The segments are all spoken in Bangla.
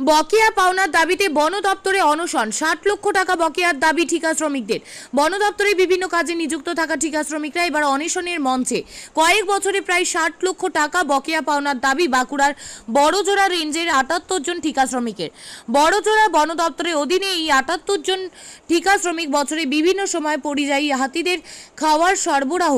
বকেয়া পাওনার দাবিতে বন দপ্তরে অনশন। ষাট লক্ষ টাকা বকেয়ার দাবি ঠিকা শ্রমিকদের বন দপ্তরে বিভিন্ন কাজে নিযুক্ত থাকা ঠিকা শ্রমিকরা এবার অনশনের মঞ্চে। কয়েক বছরে প্রায় ষাট লক্ষ টাকা বকেয়া পাওনার দাবি বাঁকুড়ার বড়জোড়া রেঞ্জের আটাত্তর জন ঠিকা শ্রমিকের বড়জোড়া বন দপ্তরের অধীনে এই আটাত্তর জন ঠিকা শ্রমিক বছরে বিভিন্ন সময় পরিযায়ী হাতিদের খাওয়ার সরবরাহ,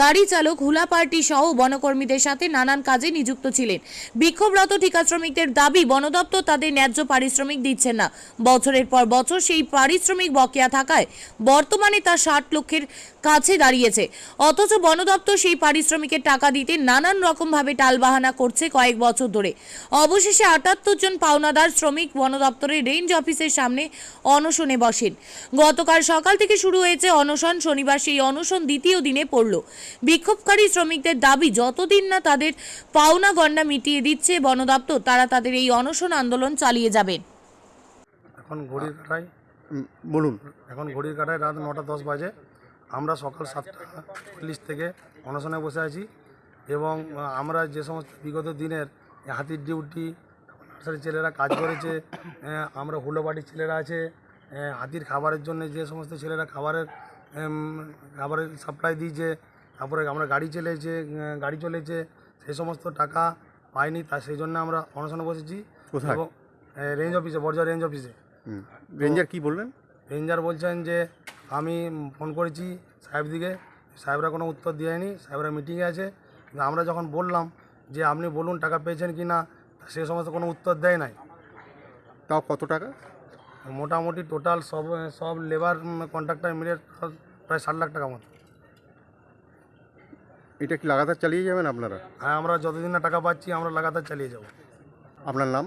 গাড়ি চালক, হুলা পার্টি সহ বনকর্মীদের সাথে নানান কাজে নিযুক্ত ছিলেন। বিক্ষোভরত ঠিকা শ্রমিকদের দাবি, বন দপ্তর তাদের ন্যায্য পারিশ্রমিক দিচ্ছে না। বছরের পর বছর সেই পারিশ্রমিক বকেয়া থাকায় বর্তমানে তা ষাট লক্ষের কাছে দাঁড়িয়েছে। অথচ বন দপ্তর সেই পারিশ্রমিকের টাকা দিতে নানান রকমভাবে টালবাহানা করছে কয়েক বছর ধরে। অবশেষে আটাত্তর জন পাওনাদার শ্রমিক বন দপ্তরের রেঞ্জ অফিসের সামনে অনশনে বসেন। গতকাল সকাল থেকে শুরু হয়েছে অনশন, শনিবার সেই অনশন দ্বিতীয় দিনে পড়ল। বিক্ষোভকারী শ্রমিকদের দাবি, যতদিন না তাদের পাওনা গণ্ডা মিটিয়ে দিচ্ছে বন দপ্তর, তারা তাদের এই অনশন আন্দোলন চালিয়ে যাবে। এখন ঘড়ির কাটায় বলুন। এখন ঘড়ির কাটায় রাত নটা দশ বাজে। আমরা সকাল সাতটা চল্লিশ থেকে অনশনে বসে আছি এবং আমরা যে সমস্ত বিগত দিনের হাতির ডিউটি নার্সারি ছেলেরা কাজ করেছে আমরা হুলো বাড়ির ছেলেরা আছে হাতির খাবারের জন্য যে সমস্ত ছেলেরা খাবারের খাবারের সাপ্লাই দিয়েছে তারপরে আমরা গাড়ি চলেছে গাড়ি চলেছে সেই সমস্ত টাকা পাইনি তা সেই জন্য আমরা অনশনে বসেছি? এবং রেঞ্জ অফিসে বর্জা রেঞ্জ অফিসে হুম। রেঞ্জার কি বললেন? রেঞ্জার বলছেন যে আমি ফোন করেছি সাহেবদিকে সাহেবরা কোনো উত্তর দেয়নি সাহেবরা মিটিংয়ে আছে। আমরা যখন বললাম যে আপনি বলুন টাকা পেয়েছেন কি না? সে সমস্ত কোনো উত্তর দেয় নাই। তাও কত টাকা? মোটামুটি টোটাল সব সব লেবার কন্ট্রাক্টর মিলে প্রায় ষাট লাখ টাকা মতো। এটা কি লাগাতার চালিয়ে যাবেন আপনারা? হ্যাঁ আমরা যতদিন না টাকা পাচ্ছি আমরা লাগাতার চালিয়ে যাব। আপনার নাম?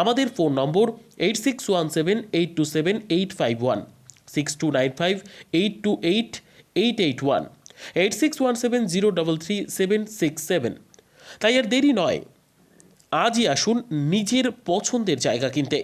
আমাদের phone number eight six one seven eight two seven eight five one six two nine five eight two eight eight eight one eight six one seven zero double three seven six seven তাই আর দেরি নয়, আজই আসুন নিজের পছন্দের জায়গা কিনতে।